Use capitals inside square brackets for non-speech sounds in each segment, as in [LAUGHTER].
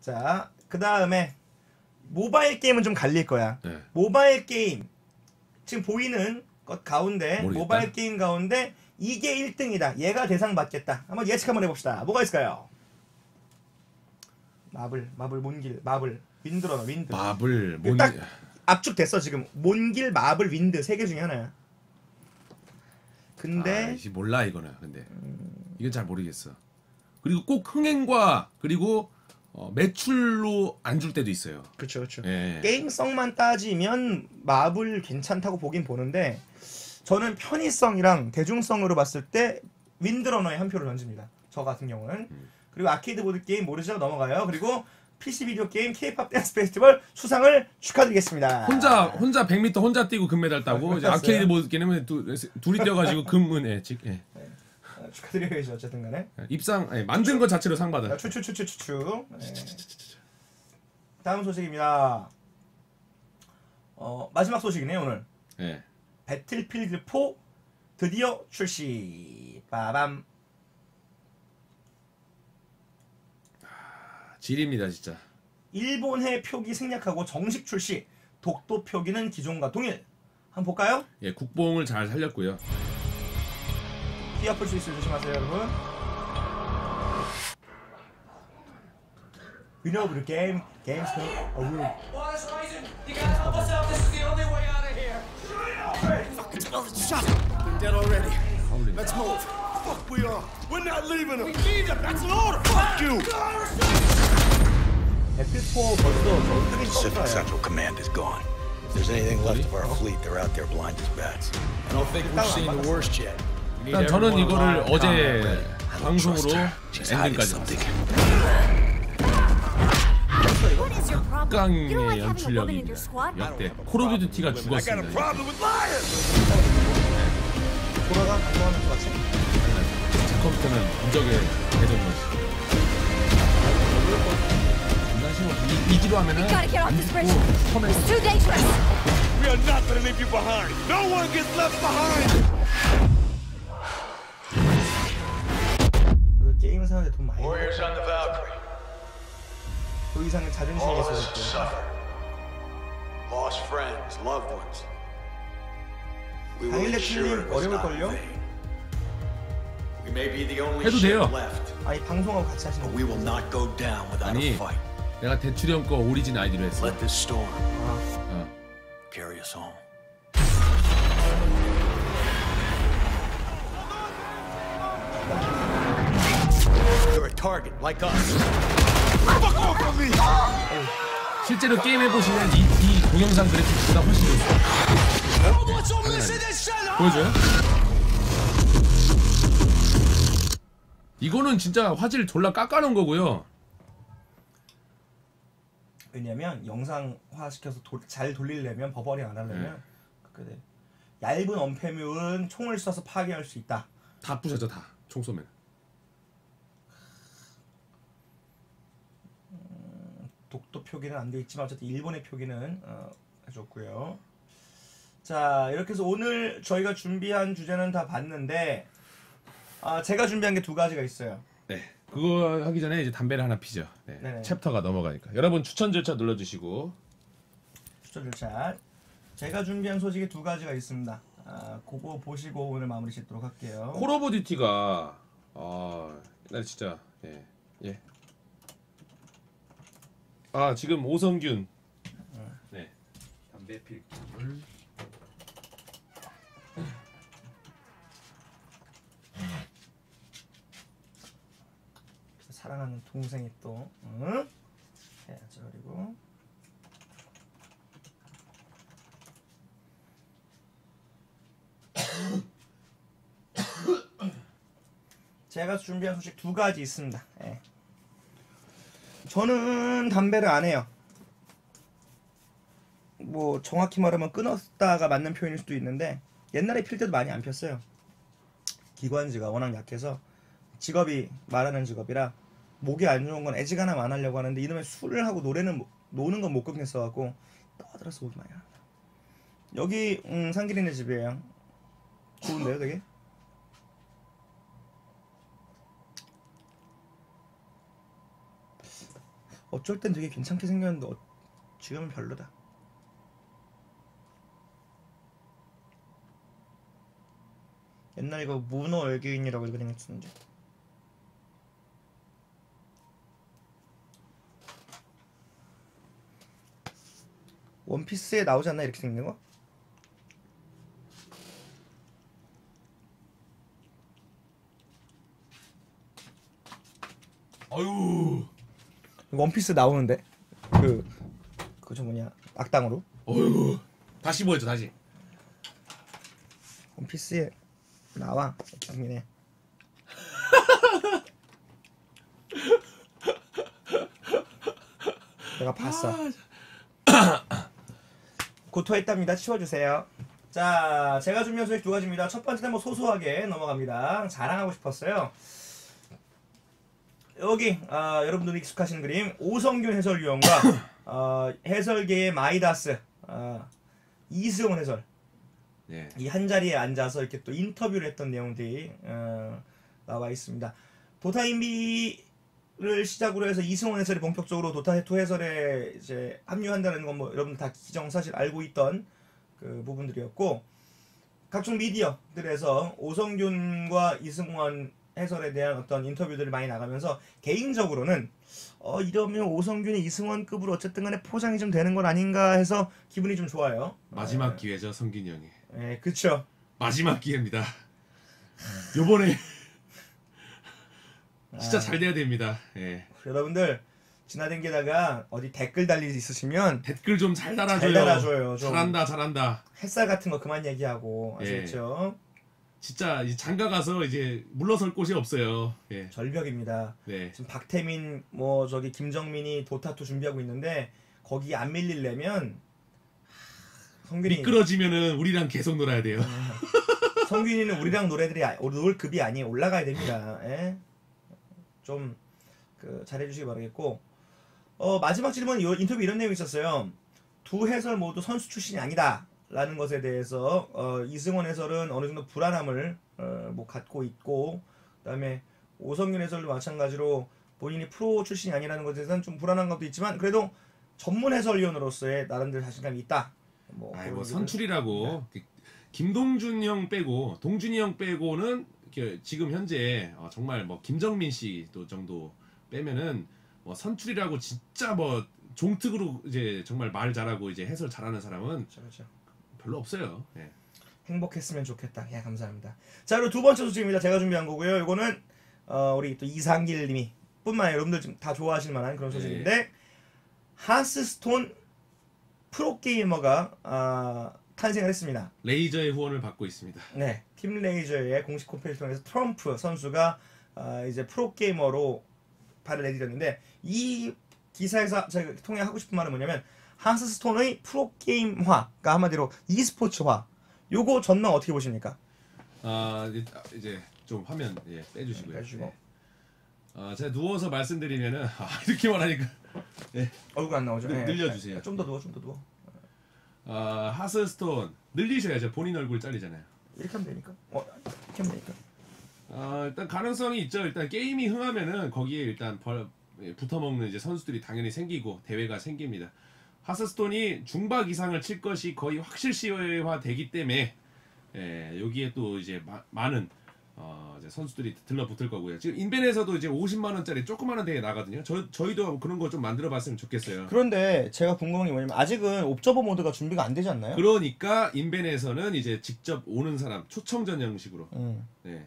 자, 그 다음에 모바일 게임은 좀 갈릴 거야. 네. 모바일 게임 지금 보이는 것 가운데 모르겠다. 모바일 게임 가운데 이게 1등이다. 얘가 대상 받겠다. 한번 예측 한번 해봅시다. 뭐가 있을까요? 마블, 마블 몬길, 마블, 윈드러너, 윈드. 마블 뭔딱 압축 됐어 지금. 몬길, 마블, 윈드 세 개 중에 하나야. 근데 아, 몰라 이거는 근데 이건 잘 모르겠어. 그리고 꼭 흥행과 그리고 어, 매출로 안 줄 때도 있어요. 그렇죠, 그렇죠. 예. 게임성만 따지면 마블 괜찮다고 보긴 보는데 저는 편의성이랑 대중성으로 봤을 때 윈드러너에 한 표를 던집니다. 저 같은 경우는 그리고 아케이드 보드 게임 모르죠 넘어가요. 그리고 PC 비디오 게임 K-팝 댄스 페스티벌 수상을 축하드리겠습니다. 혼자 혼자 100m 혼자 뛰고 금메달 따고 이제 그랬어요. 아케이드 보드 게임은 두, 둘이 뛰어가지고 [LAUGHS] 금은에 직 예. 어, 축하드려야죠 어쨌든 간에. 입상 아니, 만든 것 자체로 상 받아. 추추추추추추. 네. 다음 소식입니다. 어, 마지막 소식이네요 오늘. 예. 배틀필드 4 드디어 출시. 빠밤. 질입니다 진짜. 일본해 표기 생략하고 정식 출시. 독도 표기는 기존과 동일. 한번 볼까요? 예, 국뽕을 잘 살렸고요. 피 아플 수 있을 조심하세요, 여러분. We know the game, games to a room. Well, that's amazing. You gotta help us out. This is the only way out of here. Shut up! Been dead already. 하울링. Let's move. Fuck we are. We're not leaving them. We need them. That's an order. Fuck you. 배틀4 벌써 저 뜨긴 Pacific 떴어요. Central Command is gone. If there's anything left of our fleet, they're out there blind as bats. I don't think we've seen the worst yet. 일단 저는 이거를 어제 방송으로 엔딩까지 깡의 연출력입니다. 역대 콜 오브 듀티가 죽었습니다. 돌아가 것. 컴퓨터는 무적의 대전이었어. 난 심어 이- 이지로 하면은 It's too dangerous. We are not gonna leave you behind! No one gets left behind! 사는데 돈 많이 Warriors on the Valkyrie. 그 이상의 자존심이 All of us 있어서 suffer. Lost friends, loved ones. We will 당일에 ensure it 틀림 was not 어려울걸요? in vain. We may be the only 해도 ship 돼요. left, 아니 방송하고 같이 하시는 but 거 we will not go down without 아니 a fight. 내가 대출형 거 오리진 아이디로 했어. Let this storm 어. carry us home. Target, like us. 실제로 게임 해보시면 이, 이 동영상 그래픽보다 훨씬 좋습니다. 보여줘요? 이거는 진짜 화질 졸라 깎아놓은 거고요. 왜냐면 영상화 시켜서 도- 잘 돌리려면 버버링 안 하려면 네. 그래. 얇은 언패물은 총을 쏴서 파괴할 수 있다. 다 부셔져 다. 총 쏘면. 독도 표기는 안 돼 있지만 어쨌든 일본의 표기는 어, 해줬고요. 자 이렇게 해서 오늘 저희가 준비한 주제는 다 봤는데 아, 제가 준비한 게 두 가지가 있어요. 네. 그거 하기 전에 이제 담배를 하나 피죠. 네. 네네. 챕터가 넘어가니까. 여러분 추천 절차 눌러주시고. 추천 절차. 제가 준비한 소식이 두 가지가 있습니다. 아, 그거 보시고 오늘 마무리 짓도록 할게요. 콜 오브 듀티가 아, 나 진짜 예. 예. 아, 지금 오성균 네. 담배 필기물 사랑하는 동생이 또 응? 해야죠 그리고 제가 준비한 소식 두 가지 있습니다. 예. 저는 담배를 안 해요. 뭐 정확히 말하면 끊었다가 맞는 표현일 수도 있는데 옛날에 필 때도 많이 안 폈어요. 기관지가 워낙 약해서 직업이 말하는 직업이라 목이 안 좋은 건 애지간하면 안 하려고 하는데 이놈의 술을 하고 노래는 못- 노는 건 못 끊겠어갖고 떠들어서 목이 많이 나다. 여기 음, 상길이네 집이에요. 좋은데요, 되게? 어쩔 땐 되게 괜찮게 생겼는데 어, 지금은 별로다. 옛날 이거 문어 외계인이라고 이거 생겼었는데. 원피스에 나오지 않나 이렇게 생긴 거? 어유, 원피스 나오는데 그 그저 뭐냐 악당으로 어유. 다시 보여줘 다시. 원피스에 나와 생기네. [LAUGHS] 내가 봤어. [COUGHS] 고토했답니다. 치워주세요. 자, 제가 준비한 소식 두 가지입니다. 첫 번째는 뭐 소소하게 넘어갑니다. 자랑하고 싶었어요. 여기 아, 여러분들이 익숙하신 그림 오성균 해설위원과 어, 해설계의 마이다스 아, 이수용 해설 예. 이한 자리에 앉아서 이렇게 또 인터뷰를 했던 내용들이 어, 나와 있습니다. 도타 인비를 시작으로 해서 이승원 해설이 본격적으로 도타 투 해설에 이제 합류한다는 건 뭐 여러분 다 기정사실 알고 있던 그 부분들이었고 각종 미디어들에서 오성균과 이승원 해설에 대한 어떤 인터뷰들이 많이 나가면서 개인적으로는 어 이러면 오성균이 이승원급으로 어쨌든 간에 포장이 좀 되는 건 아닌가 해서 기분이 좀 좋아요. 마지막 기회죠 성균이 형이. 예, 그쵸. 마지막 기회입니다. 요번에 [LAUGHS] 진짜 잘 돼야 됩니다. 예. 여러분들 지나된 게다가 어디 댓글 달리 있으시면 댓글 좀 잘 달아줘요. 잘 달아줘요, 좀. 잘한다, 잘한다. 햇살 같은 거 그만 얘기하고 예. 아시겠죠? 진짜 이 장가 가서 이제 물러설 곳이 없어요. 예. 절벽입니다. 네. 지금 박태민 뭐 저기 김정민이 도타투 준비하고 있는데 거기 안 밀리려면 하, 성균이 미끄러지면은 우리랑 계속 놀아야 돼요. 성균이는 우리랑 노래들이 아- 놀 급이 아니에요. 올라가야 됩니다. 예? 좀 그 잘해주시기 바라겠고 어, 마지막 질문 이 인터뷰 이런 내용이 있었어요. 두 해설 모두 선수 출신이 아니다 라는 것에 대해서 어, 이승원 해설은 어느 정도 불안함을 어, 뭐 갖고 있고 그다음에 오성균 해설도 마찬가지로 본인이 프로 출신이 아니라는 것에 대해서는 좀 불안한 것도 있지만 그래도 전문 해설위원으로서의 나름대로 자신감이 있다. 뭐, 아이 뭐 선출이라고 그 김동준 형 빼고 동준이 형 빼고는 지금 현재 어, 정말 뭐 김정민 씨도 정도 빼면은 뭐 선출이라고 진짜 뭐 종특으로 이제 정말 말 잘하고 이제 해설 잘하는 사람은 그렇죠, 그렇죠. 별로 없어요. 예. 행복했으면 좋겠다. 예, 감사합니다. 자, 그리고 두 번째 소식입니다. 제가 준비한 거고요. 이거는 어, 우리 또 이상길 님이 뿐만 아니라 여러분들 지금 다 좋아하실 만한 그런 소식인데 하스스톤 프로게이머가 아, 탄생을 했습니다. 레이저의 후원을 받고 있습니다. 네, 팀 레이저의 공식 홈페이지 통해서 트럼프 선수가 아, 이제 프로게이머로 발을 내디뎠는데 이 기사에서 제가 통해 하고 싶은 말은 뭐냐면 하스스톤의 프로게임화, 그러니까 한마디로 e스포츠화. 요거 전망 어떻게 보십니까? 아 이제, 아, 이제 좀 화면 예, 빼주시고요. 빼주시고. 네. 아 제가 누워서 말씀드리면은 아, 이렇게 말하니까 [LAUGHS] 얼굴 안 나오죠? 늘- 늘려주세요. 좀 더 누워, 좀 더 누워. 아 하스스톤 늘리셔야죠. 본인 얼굴 잘리잖아요. 이렇게 하면 되니까. 어, 이렇게 하면 되니까. 아 일단 가능성이 있죠. 일단 게임이 흥하면은 거기에 일단 벌, 예, 붙어먹는 이제 선수들이 당연히 생기고 대회가 생깁니다. 하스스톤이 중박 이상을 칠 것이 거의 확실시화 되기 때문에 예, 여기에 또 이제 마- 많은 어, 이제 선수들이 들러붙을 거고요. 지금 인벤에서도 이제 50만 원짜리 조그마한 대회 나거든요. 저 저희도 그런 거 좀 만들어 봤으면 좋겠어요. 그런데 제가 궁금한 게 뭐냐면 아직은 옵저버 모드가 준비가 안 되지 않나요? 그러니까 인벤에서는 이제 직접 오는 사람 초청전 형식으로 음. 네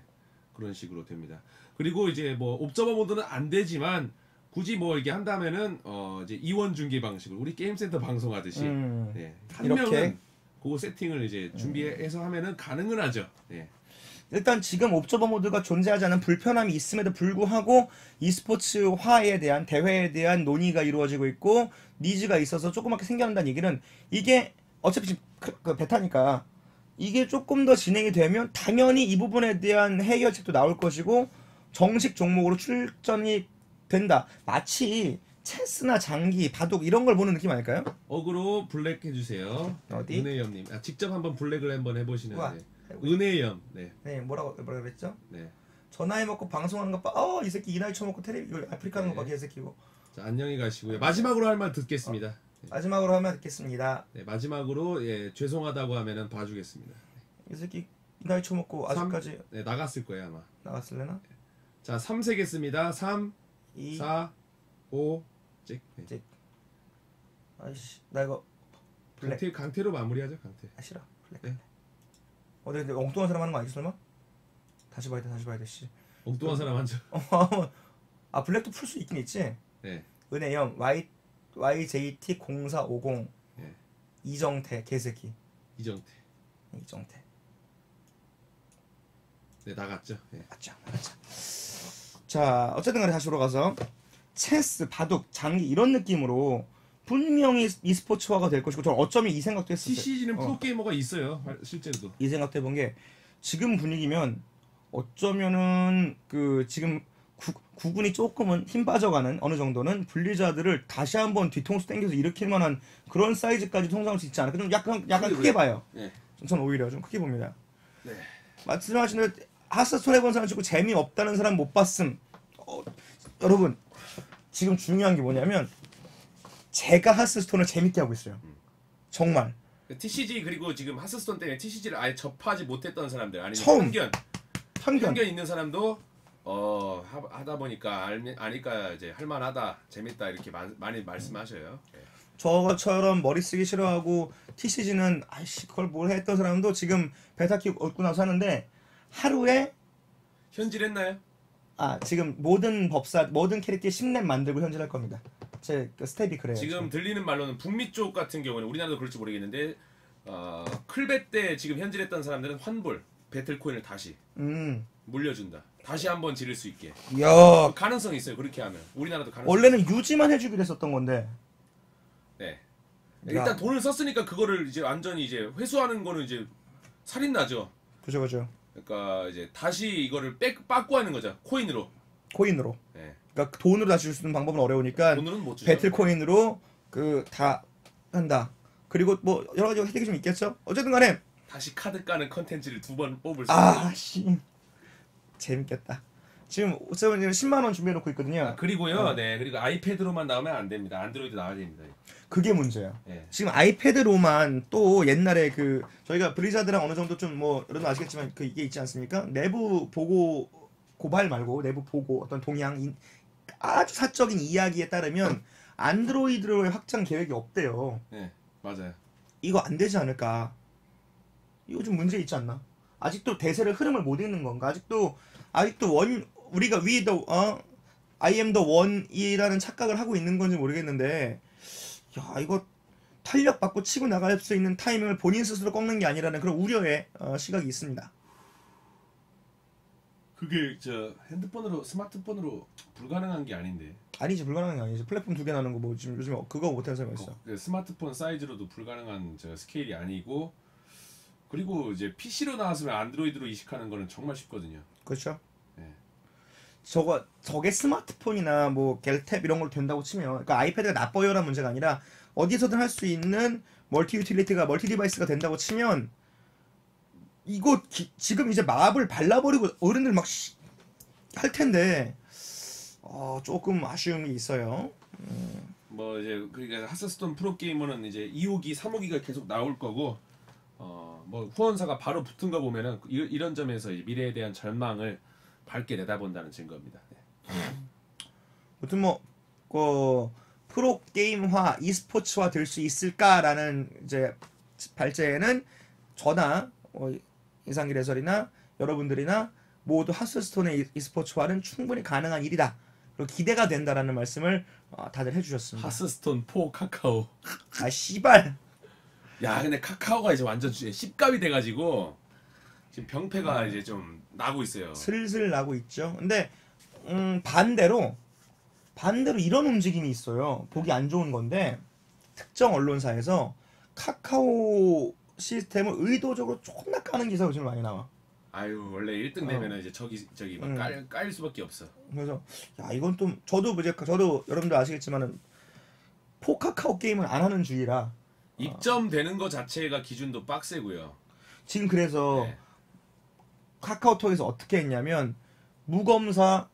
그런 식으로 됩니다. 그리고 이제 뭐 옵저버 모드는 안 되지만 굳이 뭐 이게 한다면은 어 이제 이원 중계 방식으로 우리 게임 센터 방송하듯이 음. 네, 한 이렇게? 명은 그 세팅을 이제 준비해서 하면은 가능은 하죠. 네. 일단 지금 옵저버 모드가 존재하지 않은 불편함이 있음에도 불구하고 e스포츠화에 대한 대회에 대한 논의가 이루어지고 있고 니즈가 있어서 조그맣게 생겨난다는 얘기는 이게 어차피 지금 그, 그 베타니까 이게 조금 더 진행이 되면 당연히 이 부분에 대한 해결책도 나올 것이고 정식 종목으로 출전이 된다. 마치 체스나 장기, 바둑 이런 걸 보는 느낌 아닐까요? 어그로 블랙 해주세요. 어디? 은혜염님, 아, 직접 한번 블랙을 한번 해보시는데 우와. 은혜염, 네, 네, 뭐라고 뭐라 그랬죠? 네. 저 나이 먹고 방송하는 것 봐. 어, 이 새끼 이 나이 처먹고 테레비 이걸 아프리카 하는 거 네. 봐, 개새끼고. 자, 안녕히 가시고요. 마지막으로 할 말 듣겠습니다. 마지막으로 하면 듣겠습니다. 네, 마지막으로 예, 죄송하다고 하면은 봐주겠습니다. 이 새끼 이 나이 처먹고 아직까지 네, 나갔을 거예요 아마. 나갔을래나? 자, 3 세겠습니다. 3, 이 4, 5, 찍. 네. 찍. 아이씨 나 이거 블랙 강태 강태로 마무리하죠 강태. 아, 싫어 블랙. 네. 어디 근데 엉뚱한 사람 하는 거 아니지 설마? 다시 봐야 돼 다시 봐야 돼 씨. 엉뚱한 사람 한 적. 아 블랙도 풀 수 있긴 있지. 네. 은혜영 Y YJT 0450 예. 이정태 개새끼 이정태. 이정태 네, 나갔죠. 예. 맞죠 맞죠. 자 어쨌든 간에 다시 돌아가서 체스 바둑 장기 이런 느낌으로 분명히 e스포츠화가 될 것이고 저는 어쩌면 이 생각도 했었어요. TCG는 어. 프로게이머가 있어요. 실제로도. 이 생각도 해본 게 지금 분위기면 어쩌면은 그 지금 구, 구군이 조금은 힘 빠져가는 어느 정도는 블리자드를 다시 한번 뒤통수 당겨서 일으킬 만한 그런 사이즈까지 통상할 수 있지 않을까 좀 약간 약간 크게 왜? 봐요. 네. 저는 오히려 좀 크게 봅니다. 네. 말씀하신 대로 하스스톤 해본 사람 치고 재미 없다는 사람 못 봤음. 어, 여러분 지금 중요한 게 뭐냐면 제가 하스스톤을 재밌게 하고 있어요. 정말 TCG 그리고 지금 하스스톤 때문에 TCG를 아예 접하지 못했던 사람들 아니면 처음. 편견 편견 편견 있는 사람도 어 하, 하다 보니까 알, 아니까 이제 할만하다 재밌다 이렇게 마, 많이 말씀하셔요. 예. 저처럼 머리 쓰기 싫어하고 TCG는 아이씨 그걸 뭘 했던 사람도 지금 베타키 얻고 나서 하는데 하루에 현질 했나요? 아 지금 모든 법사 모든 캐릭터 10렙 만들고 현질할 겁니다. 제그 스텝이 그래요. 지금 들리는 말로는 북미 쪽 같은 경우는 우리나라도 그럴지 모르겠는데 어, 클베 때 지금 현질했던 사람들은 환불 배틀 코인을 다시 음, 물려준다. 다시 한번 지를 수 있게 야 가능성이 있어요. 그렇게 하면 우리나라도 가능성. 원래는 유지만 해주기로 했었던 건데 네. 일단 야. 돈을 썼으니까 그거를 이제 완전히 이제 회수하는 거는 이제 살인 나죠. 그죠 그죠 그러니까 이제 다시 이거를 백 빠꾸 하는 거죠. 코인으로. 코인으로 네. 그러니까 돈으로 다시 줄 수 있는 방법은 어려우니까 돈으로는 못 주죠. 배틀 코인으로 그 다 한다. 그리고 뭐 여러 가지 혜택이 좀 있겠죠. 어쨌든 간에 다시 카드 까는 컨텐츠를 두 번 뽑을 수 있는. 아씨 재밌겠다. 지금 우선 10만 원 준비해 놓고 있거든요. 그리고요. 어. 네. 그리고 아이패드로만 나오면 안 됩니다. 안드로이드 나와야 됩니다. 그게 문제예요. 네. 지금 아이패드로만 또 옛날에 그 저희가 브리자드랑 어느 정도 좀 뭐 여러분 아시겠지만 그 이게 있지 않습니까? 내부 보고 고발 말고 내부 보고 어떤 동향 인- 아주 사적인 이야기에 따르면 안드로이드로의 확장 계획이 없대요. 네. 맞아요. 이거 안 되지 않을까? 이거 좀 문제 있지 않나? 아직도 대세를 흐름을 못 읽는 건가? 아직도 아직도 원 우리가 we the 어 I am the one이라는 착각을 하고 있는 건지 모르겠는데 야 이거 탄력 받고 치고 나갈 수 있는 타이밍을 본인 스스로 꺾는 게 아니라는 그런 우려의 어, 시각이 있습니다. 그게 저 핸드폰으로 스마트폰으로 불가능한 게 아닌데. 아니지 불가능한 게 아니지 플랫폼 두 개 나는 거 뭐 지금 요즘 그거 못하는 사람이 있어. 그 스마트폰 사이즈로도 불가능한 저 스케일이 아니고 그리고 이제 PC로 나왔으면 안드로이드로 이식하는 거는 정말 쉽거든요. 그렇죠? 네. 저거 저게 스마트폰이나 뭐 갤탭 이런 걸로 된다고 치면 그러니까 아이패드가 나빠요라는 문제가 아니라 어디서든 할 수 있는 멀티 유틸리티가 멀티 디바이스가 된다고 치면 이거 기- 지금 이제 마블 발라버리고 어른들 막 할 텐데 어, 조금 아쉬움이 있어요. 뭐 이제 그러니까 하스스톤 프로 게이머는 이제 2호기, 3호기가 계속 나올 거고 어 뭐 후원사가 바로 붙은 거 보면은 이, 이런 점에서 미래에 대한 절망을 밝게 내다본다는 증거입니다. 네. 아무튼 뭐, 그, 프로 게임화, e스포츠화 될 수 있을까라는 이제 발제에는 저나 어, 이상길 해설이나 여러분들이나 모두 하스스톤의 이- e스포츠화는 충분히 가능한 일이다. 그리고 기대가 된다라는 말씀을 어, 다들 해주셨습니다. 하스스톤 4 카카오. 아 씨발. 야 근데 카카오가 이제 완전 주에 십갑이 돼가지고 지금 병폐가 이제 좀 나고 있어요. 슬슬 나고 있죠. 근데 음, 반대로 반대로 이런 움직임이 있어요. 보기 안 좋은 건데 특정 언론사에서 카카오 시스템을 의도적으로 존나 까는 기사가 요즘 많이 나와. 아유 원래 1등 되면은 이제 저기 저기 음. 막깔 깔 수밖에 없어. 그래서 야 이건 좀 저도 이제 저도 여러분들 아시겠지만은 포카카오 게임을 안 하는 주의라 입점 되는 거 자체가 기준도 빡세고요. 지금 그래서 네. 카카오톡에서 어떻게 했냐면 무검사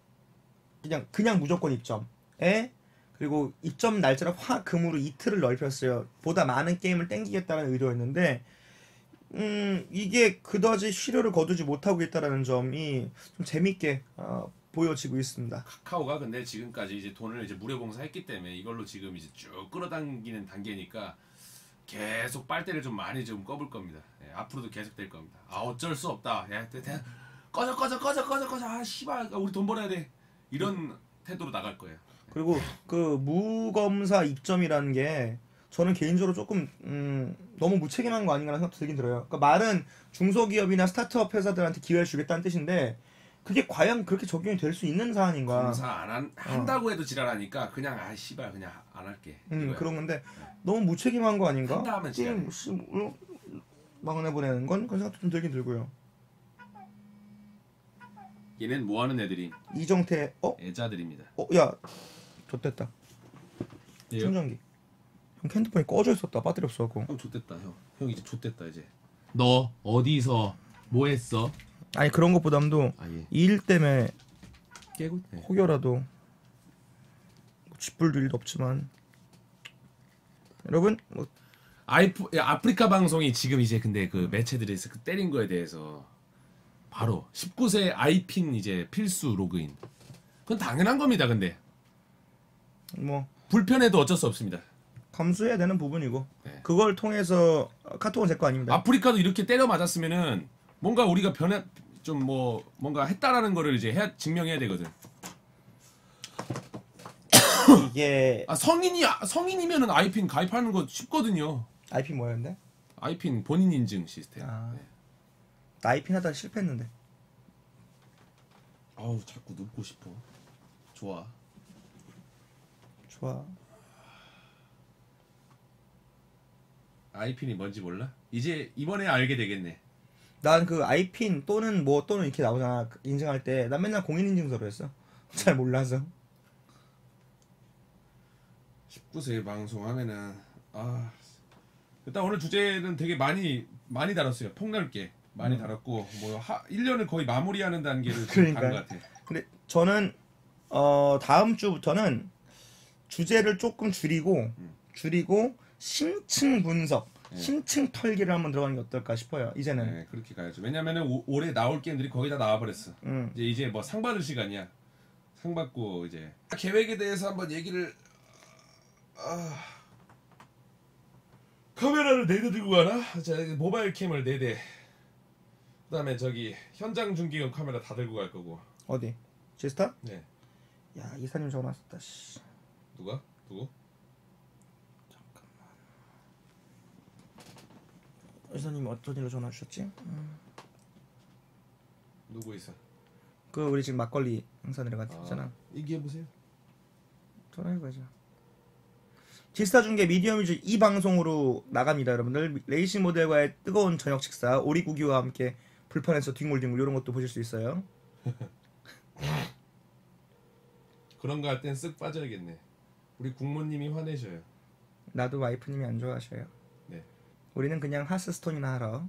그냥 그냥 무조건 입점에 그리고 입점 날짜를 확 금으로 이틀을 넓혔어요. 보다 많은 게임을 땡기겠다는 의도였는데 음 이게 그다지 실효를 거두지 못하고 있다는 점이 좀 재밌게 어, 보여지고 있습니다. 카카오가 근데 지금까지 이제 돈을 이제 무료 봉사했기 때문에 이걸로 지금 이제 쭉 끌어당기는 단계니까 계속 빨대를 좀 많이 좀 꺼볼 겁니다. 예, 앞으로도 계속 될 겁니다. 아 어쩔 수 없다. 야, 대, 대, 꺼져 꺼져 꺼져 꺼져 꺼져. 아 씨발 우리 돈 벌어야 돼. 이런 태도로 나갈 거예요. 그리고 그 무검사 입점이라는 게 저는 개인적으로 조금 음, 너무 무책임한 거 아닌가라는 생각도 들긴 들어요. 그러니까 말은 중소기업이나 스타트업 회사들한테 기회를 주겠다는 뜻인데 그게 과연 그렇게 적용이 될 수 있는 사안인가? 봉사 안 한, 한다고 해도 지랄하니까 그냥 아 씨발 그냥 안 할게. 음 이거야. 그런 건데 너무 무책임한 거 아닌가? 한다 하면 지랄해. 게임 씨, 뭐, 보내는 건 그런 생각도 좀 들긴 들고요. 얘는 뭐 하는 애들이 이정태 어? 애자들입니다. 어? 야 좋됐다. 얘요? 충전기. 형 핸드폰이 꺼져 있었다. 배터리 없어갖고. 형 좆됐다 형. 형 이제 좆됐다 이제. 너 어디서 뭐 했어? 아니 그런 것보담도 아 예. 일 때문에 깨고. 네. 혹여라도 뭐 쥐뿔도 일도 없지만 여러분 뭐 아이프 야, 아프리카 방송이 지금 이제 근데 그 매체들에서 그 때린 거에 대해서 바로 19세 아이핀 이제 필수 로그인. 그건 당연한 겁니다. 근데 뭐 불편해도 어쩔 수 없습니다. 감수해야 되는 부분이고 네. 그걸 통해서 카톡은 제 거 아닙니다. 아프리카도 이렇게 때려 맞았으면은 뭔가 우리가 변해 좀 뭐 뭔가 했다라는 거를 이제 해야 증명해야 되거든. [COUGHS] 이게 아 성인이 아, 성인이면은 아이핀 가입하는 거 쉽거든요. IP 뭐였는데? 아이핀 본인 인증 시스템. 아. 네. 나 IP 하다 실패했는데. 아우 자꾸 눕고 싶어. 좋아. 좋아. 아이핀이 뭔지 몰라? 이제 이번에 알게 되겠네. 난 그 아이핀 또는 뭐 또는 이렇게 나오잖아 그 인증할 때 난 맨날 공인 인증서로 했어. [LAUGHS] 잘 몰라서. 19세 방송하면은 아 일단 오늘 주제는 되게 많이 많이 다뤘어요. 폭넓게 많이 다뤘고 뭐 하, 1년을 거의 마무리하는 단계를 지금 간것 그러니까요. 같아. 근데 저는 어 다음 주부터는 주제를 조금 줄이고 줄이고 심층 분석, 심층 털기를 한번 들어가는 게 어떨까 싶어요. 이제는. 네, 그렇게 가야죠. 왜냐면은 오- 올해 나올 게임들이 거의 다 나와버렸어. 음. 이제 이제 뭐 상 받을 시간이야. 상 받고 이제 계획에 대해서 한번 얘기를 아... 카메라를 네 대 들고 가나? 자 모바일 캠을 네 대. 그다음에 저기 현장 중계용 카메라 다 들고 갈 거고. 어디? 제스타? 네. 야 이사님 전화 왔었다. 씨. 누가? 누구? 이사님 어떤 일로 전화 주셨지? 누구 있어? 그 우리 지금 막걸리 행사 내려갔잖아. 얘기해 보세요. 전화해봐야죠. 지스타 중계 미디엄 위주 이 방송으로 나갑니다, 여러분들. 레이싱 모델과의 뜨거운 저녁 식사, 오리고기와 함께 불판에서 뒹굴뒹굴 이런 것도 보실 수 있어요. [LAUGHS] 그런 거 할 땐 쓱 빠져야겠네. 우리 국모님이 화내셔요. 나도 와이프님이 안 좋아하셔요. 네. 우리는 그냥 하스스톤이나 하러.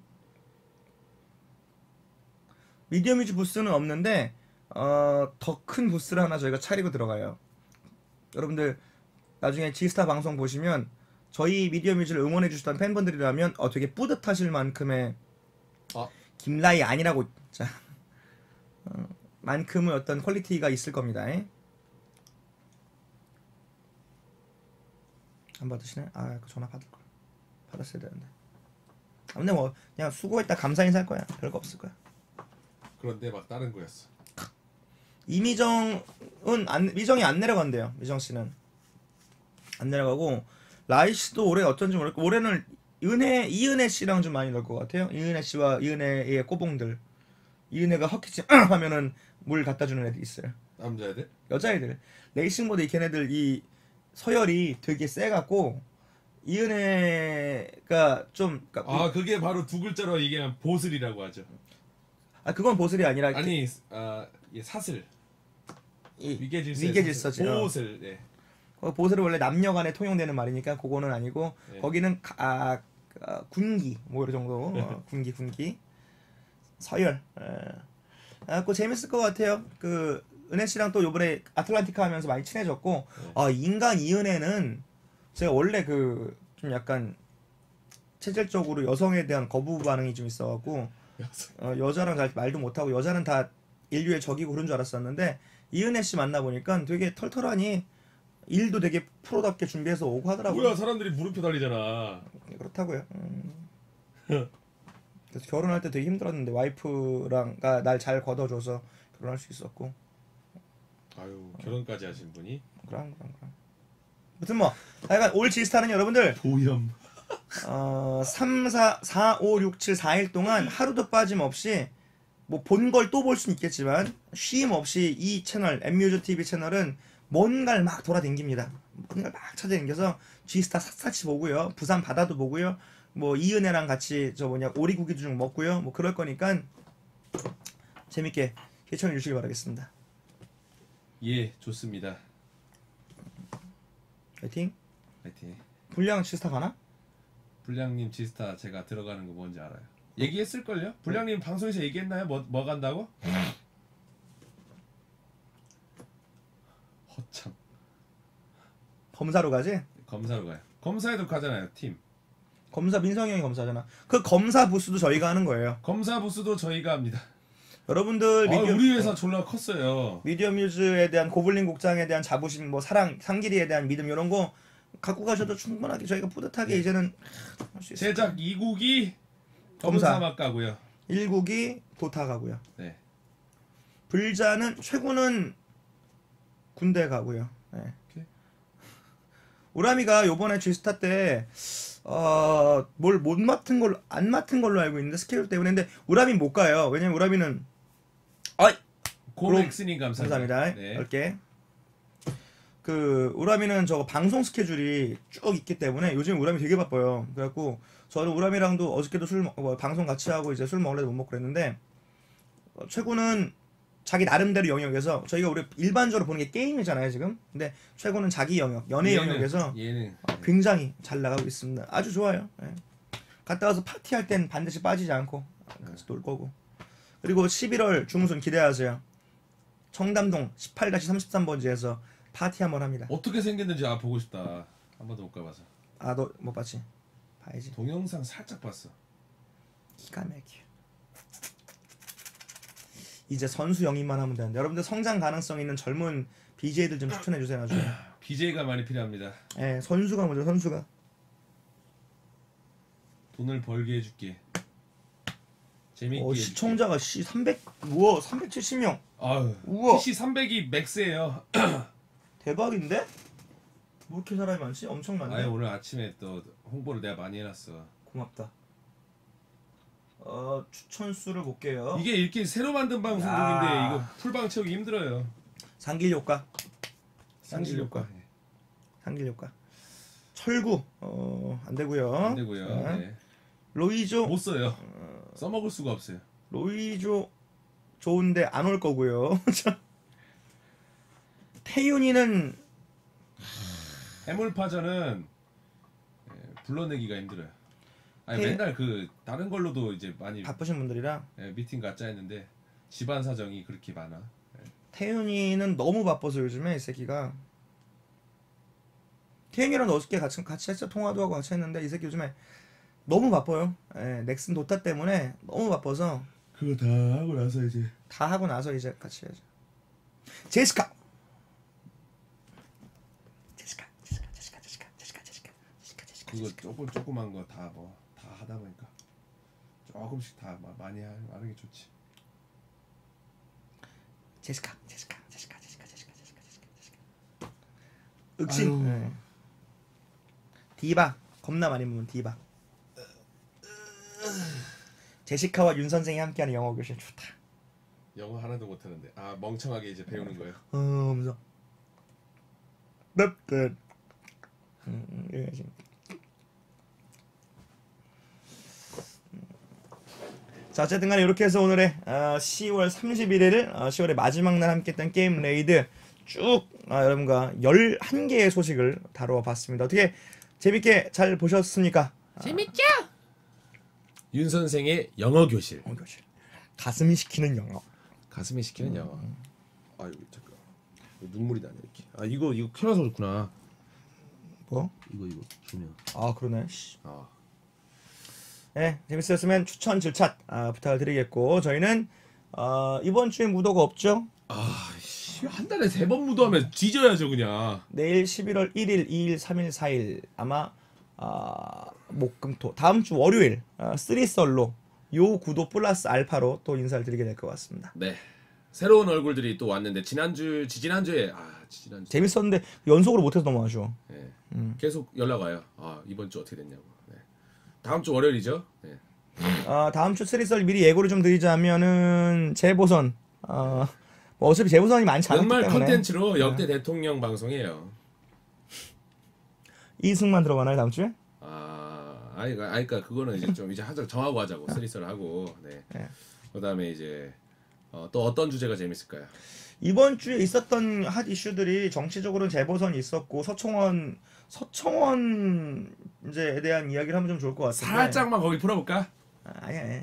미디엄 위주 부스는 없는데 어, 더 큰 부스를 하나 저희가 차리고 들어가요. 여러분들 나중에 지스타 방송 보시면 저희 미디엄 위주를 응원해 주셨던 팬분들이라면 어, 되게 뿌듯하실 만큼의 아. 김라이 아니라고 자 어, 만큼의 어떤 퀄리티가 있을 겁니다. 에? 안 받으시네? 아, 그 전화 받을 걸. 받았어야 되는데. 아, 근데 뭐 그냥 수고했다 감사 인사할 거야. 별거 없을 거야. 그런데 막 다른 거였어. 이미정은 안 미정이 안 내려간대요. 미정 씨는 안 내려가고 라이 씨도 올해 어쩐지 모르겠고 올해는 은혜 이은혜 씨랑 좀 많이 놀 것 같아요. 이은혜 씨와 이은혜의 꼬봉들. 이은혜가 헛기침 [CLEARS THROAT] 하면은 물 갖다 주는 애들 있어요. 남자애들? 여자애들 레이싱 모드 걔네들 이 서열이 되게 세 갖고 이은혜가 좀 그러니까 아 그게 바로 두 글자로 얘기하면 보슬이라고 하죠. 아 그건 보슬이 아니라 아니 아 예, 사슬 이- 위계질서. 어. 보슬 예. 어, 보슬은 원래 남녀간에 통용되는 말이니까 그거는 아니고 네. 거기는 가- 아, 아, 군기 뭐 이런 정도 [LAUGHS] 어, 군기 군기 서열. 예. 아, 그 재밌을 것 같아요. 그 은혜 씨랑 또 요번에 아틀란티카 하면서 많이 친해졌고 아 인간 이은혜는 제가 원래 그 좀 약간 체질적으로 여성에 대한 거부 반응이 좀 있어갖고 어, 여자랑 잘 말도 못하고 여자는 다 인류의 적이고 그런 줄 알았었는데 이은혜 씨 만나 보니까 되게 털털하니 일도 되게 프로답게 준비해서 오고 하더라고요. 뭐야 사람들이 물음표 달리잖아. 그렇다고요. 음. 그래서 결혼할 때 되게 힘들었는데 와이프랑가 날 잘 걷어줘서 결혼할 수 있었고 아유 결혼까지 하신 분이 그럼 그럼 그럼. 아무튼 뭐 하여간 올 지스타는 여러분들 보염. 어, 3, 4, 4, 5, 6, 7, 4일 동안 하루도 빠짐없이 뭐 본 걸 또 볼 수는 있겠지만 쉼 없이 이 채널 엠뮤즈 TV 채널은 뭔가를 막 돌아다닙니다. 뭔가를 막 찾아다녀서 G스타 샅샅이 보고요. 부산 바다도 보고요. 뭐 이은혜랑 같이 저 뭐냐 오리고기도 좀 먹고요. 뭐 그럴 거니까 재밌게 시청해 주시기 바라겠습니다. 예 좋습니다. 파이팅. 파이팅. 불량 G스타 가나? 불량님 지스타 제가 들어가는 거 뭔지 알아요. 얘기했을 걸요? 불량님 방송에서 얘기했나요? 뭐 뭐 간다고? [LAUGHS] 허참 검사로 가지? 검사로 가요. 검사에도 가잖아요 팀. 검사 민성이 형이 검사잖아. 그 검사 부스도 저희가 하는 거예요. 검사 부스도 저희가 합니다. 여러분들 아, 미디어, 우리 회사 졸라 컸어요. 미디어 뮤즈에 대한 고블린 국장에 대한 자부심, 뭐 사랑, 상길이에 대한 믿음 이런 거 갖고 가셔도 충분하게 저희가 뿌듯하게 이제는 할 수 있어요. 제작 2국이 검사. 검사 막 가고요. 1국이 도타 가고요. 네. 불자는 최고는 군대 가고요. 네. 오케이. 우라미가 요번에 G스타 때 어, 뭘 못 맡은 걸로 안 맡은 걸로 알고 있는데 스케줄 때문에 근데 우라미 못 가요. 왜냐면 우라미는 아이 고맥스님 감사합니다. 감사합니다. 네. 10개. 그 우라미는 저거 방송 스케줄이 쭉 있기 때문에 요즘 우라미 되게 바빠요. 그래갖고 저는 우라미랑도 어저께도 술 먹, 뭐 방송 같이 하고 이제 술 먹으려도 못 먹고 그랬는데 어, 최고는 자기 나름대로 영역에서 저희가 우리 일반적으로 보는 게 게임이잖아요 지금. 근데 최고는 자기 영역, 연애 얘는- 영역에서 얘는 굉장히 잘 나가고 있습니다. 아주 좋아요. 예. 갔다 와서 파티할 땐 반드시 빠지지 않고 같이 놀 거고. 그리고 11월 중순 기대하세요. 청담동 18-33번지에서 파티 한번 합니다. 어떻게 생겼는지 아 보고 싶다. 한 번도 못 가봐서. 아 너 못 봤지? 봐야지. 동영상 살짝 봤어. 기가 막혀. 이제 선수 영입만 하면 되는데 여러분들 성장 가능성 있는 젊은 BJ들 좀 추천해 주세요 나중에. [CLEARS THROAT] BJ가 많이 필요합니다. 예, 선수가 먼저 선수가. 돈을 벌게 해줄게. 재밌게. 어. 시청자가 씨 300, 우와 370명. 아유. 우와. PC 300이 맥스예요. [CLEARS THROAT] 대박인데? 뭐 이렇게 사람이 많지? 엄청 많네. 아예 오늘 아침에 또 홍보를 내가 많이 해놨어. 고맙다. 어 추천 수를 볼게요. 이게 이렇게 새로 만든 방송국인데 야. 이거 풀방 채우기 힘들어요. 상길 효과. 상실 효과. 상길 효과. 철구 어 안 되고요. 안 되고요. 자, 네. 로이조 못 써요. 써먹을 수가 없어요. 로이조 좋은데 안 올 거고요. 자, [LAUGHS] 태윤이는 해물파전은 예, 불러내기가 힘들어요. 아니 태- 맨날 그 다른 걸로도 이제 많이 바쁘신 분들이라 예, 미팅 갖자 했는데 집안 사정이 그렇게 많아. 태윤이는 너무 바빠서 요즘에 이 새끼가 태윤이랑 어저께 같이 같이 했어 통화도 하고 같이 했는데 이 새끼 요즘에 너무 바빠요. 예, 넥슨 도타 때문에 너무 바빠서 그거 다 하고 나서 이제 다 하고 나서 이제 같이 해야죠. 제시카. 제시카, 제시카, 제시카, 제시카, 제시카, 제시카, 제시카, 제시카. 그거 조금 조그만 거 다 뭐 다 하다 보니까 조금씩 다 마- 많이 하- 하는 게 좋지. 제시카, 제시카, 제시카, 제시카, 제시카, 제시카, 제시카, 제시카. 윽신. 예. 디바 겁나 많이 보면 디바. 제시카와 윤 선생이 함께하는 영어 교실 좋다. 영어 하나도 못 하는데 아 멍청하게 이제 배우는 거예요. 어, 하면서 good. 음, 음, 이래야지. 음. 자 어쨌든 간에 이렇게 해서 오늘의 어, 10월 31일 어, 10월의 마지막 날 함께했던 게임 레이드 쭉 아, 여러분과 11개의 소식을 다루어 봤습니다. 어떻게 재밌게 잘 보셨습니까? 윤 선생의 영어 교실. 어, 교실. 가슴이 시키는 영어. 가슴이 시키는 영어. 아유 잠깐 눈물이 나네 이렇게. 아 이거 이거 켜놔서 그렇구나. 뭐? 이거 이거 조명. 아 그러네. 씨. 아 네, 재밌었으면 추천 질착 아, 부탁을 드리겠고 저희는 어, 이번 주에 무도가 없죠. 아 씨 한 달에 세 번 무도하면 뒤져야죠 그냥. 내일 11월 1일, 2일, 3일, 4일 아마 아, 목금토 다음 주 월요일 아, 쓰리썰로 요 구도 플러스 알파로 또 인사를 드리게 될 것 같습니다. 네. 새로운 얼굴들이 또 왔는데 지난주 지지난주에 아 지난주 재밌었는데 연속으로 못해서 너무 아쉬워. 네. 계속 연락 와요. 아 이번 주 어떻게 됐냐고. 네. 다음 주 월요일이죠. 네. 아, 다음 주 쓰리썰 미리 예고를 좀 드리자면은 재보선 어, 뭐 어차피 재보선이 많지 않기 때문에 컨텐츠로 역대 대통령 방송이에요. 이승만 들어가나요 다음 주에? 아, 아니, 그- 아니, 그러니까 그거는 이제 좀 이제 하자 정하고 하자고 쓰리썰 하고. 네. 네. 그다음에 이제 어, 또 어떤 주제가 재밌을까요? 이번 주에 있었던 핫 이슈들이 정치적으로는 재보선이 있었고 서청원 서청원 이제에 대한 이야기를 하면 좀 좋을 것 같은데 살짝만 거기 풀어볼까? 아, 아니야, 아니야.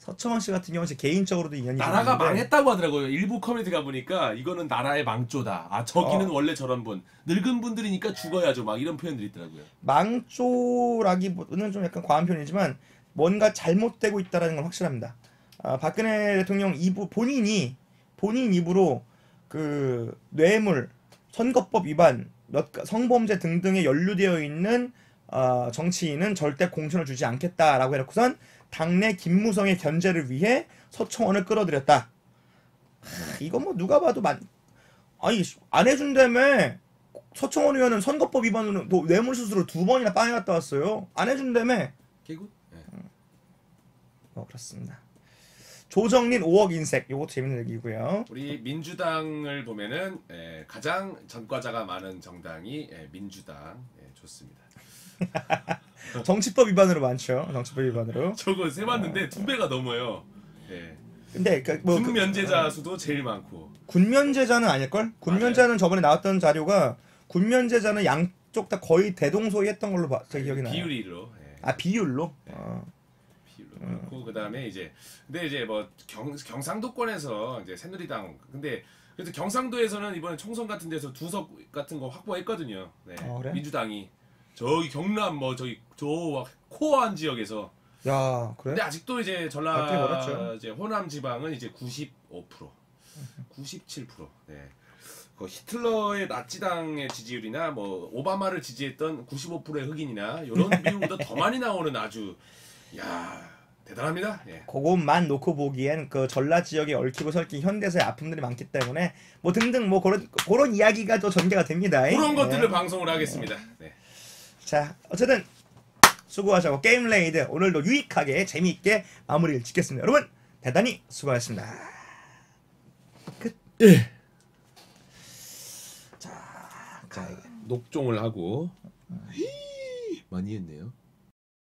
서청원 씨 같은 경우는 제 개인적으로도 인연이 나라가 있는데 망했다고 하더라고요. 일부 커뮤니티 가 보니까 이거는 나라의 망조다. 아 저기는 어. 원래 저런 분, 늙은 분들이니까 죽어야죠. 막 이런 표현들이 있더라고요. 망조라기보다는 좀 약간 과한 편이지만 뭔가 잘못되고 있다라는 건 확실합니다. 아, 박근혜 대통령 입우 본인이 본인 입으로 그 뇌물, 선거법 위반, 몇 가- 성범죄 등등에 연루되어 있는 아, 정치인은 절대 공천을 주지 않겠다라고 해놓고선 당내 김무성의 견제를 위해 서청원을 끌어들였다. 하, 이건 뭐 누가 봐도 만 아니 안 해준다며 서청원 의원은 선거법 위반으로 뭐 뇌물수수로 두 번이나 빵에 갔다 왔어요. 안 해준다며. 개구? 네. 어 그렇습니다. 조정린 5억 인색 요것도 재밌는 얘기고요. 우리 민주당을 보면은 에, 가장 전과자가 많은 정당이 에, 민주당 예, 좋습니다. [LAUGHS] 정치법 위반으로 많죠. 정치법 위반으로. 저거 세봤는데 두 배가 넘어요. 예. 근데 그뭐 군 면제자 수도 제일 많고. 군면제자는 아닐걸? 군면제자는 저번에 나왔던 자료가 군면제자는 양쪽 다 거의 대동소이 했던 걸로 봐, 제 기억이 나요. 비율이로. 예. 아 비율로. 어. 비율로 그렇고 그다음에 이제 근데 이제 뭐 경, 경상도권에서 이제 새누리당 근데 그래도 경상도에서는 이번에 총선 같은 데서 두석 같은 거 확보했거든요. 네. 어, 그래? 민주당이 저기 경남 뭐 저기 저 코어한 지역에서 야 그래? 근데 아직도 이제 전라 멀었죠. 이제 호남 지방은 이제 95%, 97%. 네. 그 히틀러의 나치당의 지지율이나 뭐 오바마를 지지했던 95%의 흑인이나 이런 비율보다 [LAUGHS] 더 많이 나오는 아주 야 대단합니다. 예. 그것만 놓고 보기엔 그 전라 지역에 얽히고 설킨 현대사의 아픔들이 많기 때문에 뭐 등등 뭐 그런 그런 이야기가 또 전개가 됩니다. 그런 예. 것들을 방송을 하겠습니다. 네. 자 어쨌든 수고하셨고 게임 레이드 오늘도 유익하게 재미있게 마무리를 짓겠습니다. 여러분 대단히 수고하셨습니다. 끝. 자, 자 녹종을 하고 많이 했네요.